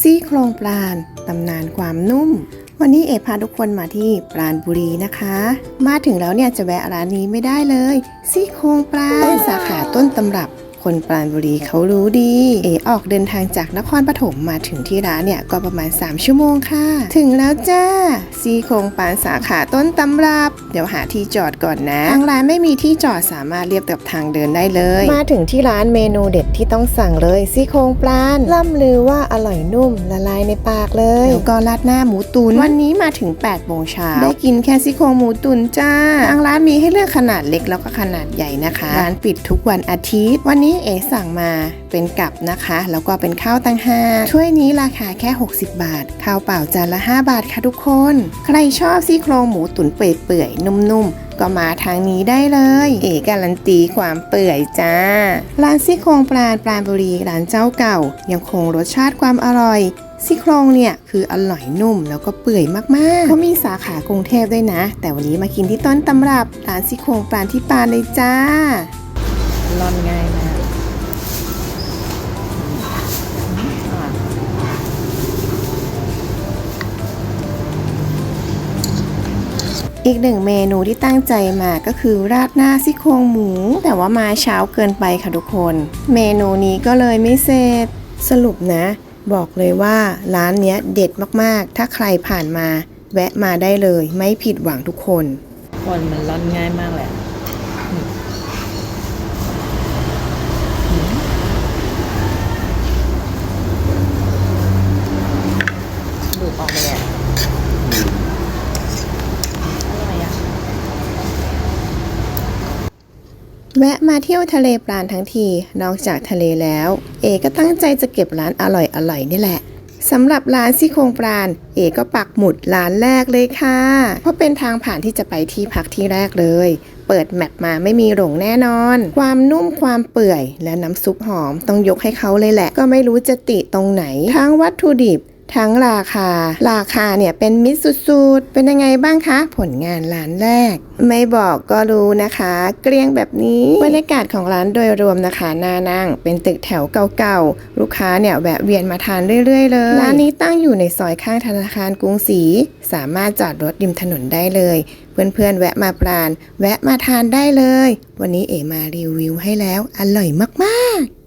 ซี่โครงปลาตำนานความนุ่ม วันนี้เอพาทุกคนมาที่ปราณบุรีนะคะ มาถึงแล้วเนี่ยจะแวะร้านนี้ไม่ได้เลย ซี่โครงปลาสาขาต้นตำรับ คนปราณบุรีเขารู้ดี เอออกเดินทางจากนครปฐมมาถึงที่ร้านเนี่ยก็ประมาณ 3 ชั่วโมงค่ะ ถึงแล้วจ้าซี่โครงปลาสาขาต้นตำรับ เดี๋ยวหาที่จอดก่อนนะ ทางร้านไม่มีที่จอดสามารถเรียบกับทางเดินได้เลย มาถึงที่ร้านเมนูเด็ดที่ต้องสั่งเลยซี่โครงปลาล่ำลือว่าอร่อยนุ่มละลายในปากเลยแล้วก็ราดหน้าหมูตุนวันนี้มาถึง8โมงเช้าได้กินแค่ซี่โครงหมูตุนจ้าทางร้านมีให้เลือกขนาดเล็กแล้วก็ขนาดใหญ่นะคะร้านปิดทุกวันอาทิตย์วันนี้เอ๋สั่งมาเป็นกับนะคะ แล้วก็เป็นข้าวตังหาถ้วยนี้ราคาแค่ 60 บาท ข้าวเปล่าจานละ 5 บาทค่ะทุกคน ใครชอบซี่โครงหมูตุ๋นเปื่อยๆนุ่มๆก็มาทางนี้ได้เลย เอ๋การันตีความเปื่อยจ้า ร้านซี่โครงปลาปลาบุรีร้านเจ้าเก่า ยังคงรสชาติความอร่อยซี่โครงเนี่ยคืออร่อยนุ่มแล้วก็เปื่อยมากๆเขามีสาขากรุงเทพด้วยนะ แต่วันนี้มากินที่ต้นตำรับร้านซี่โครงปลาที่ปานเลยจ้าร่อนง่าย อีกหนึ่งเมนูที่ตั้งใจมาก็คือราดหน้าซี่โครงหมู แต่ว่ามาเช้าเกินไปค่ะทุกคน เมนูนี้ก็เลยไม่เสร็จสรุปนะ บอกเลยว่าร้านเนี้ยเด็ดมากๆ ถ้าใครผ่านมา แวะมาได้เลยไม่ผิดหวังทุกคนคนมันร่อนง่ายมากแหละดูออกไปเลยอะอร่อยอะ แวะมาเที่ยวทะเลปราณทั้งที นอกจากทะเลแล้ว เอก็ตั้งใจจะเก็บร้านอร่อยๆนี่แหละสำหรับร้านซี่โครงปราณเอก็ปักหมุดร้านแรกเลยค่ะ เพราะเป็นทางผ่านที่จะไปที่พักที่แรกเลย เปิดแมปมาไม่มีหลงแน่นอน ความนุ่มความเปื่อย และน้ำซุปหอมต้องยกให้เขาเลยแหละ ก็ไม่รู้จะติตรงไหน ทั้งวัตถุดิบ ทั้งราคา ราคาเนี่ยเป็นมิตรสุดๆ เป็นยังไงบ้างคะ ผลงานร้านแรก ไม่บอกก็รู้นะคะ เกลี้ยงแบบนี้บรรยากาศของร้านโดยรวมนะคะน่านั่ง เป็นตึกแถวเก่าๆ ลูกค้าเนี่ยแวะเวียนมาทานเรื่อยๆเลยร้านนี้ตั้งอยู่ในซอยข้างธนาคารกรุงศรีสามารถจอดรถริมถนนได้เลยเพื่อนๆ แวะมาปราณ แวะมาทานได้เลย วันนี้เอ๋มารีวิวให้แล้ว อร่อยมากๆ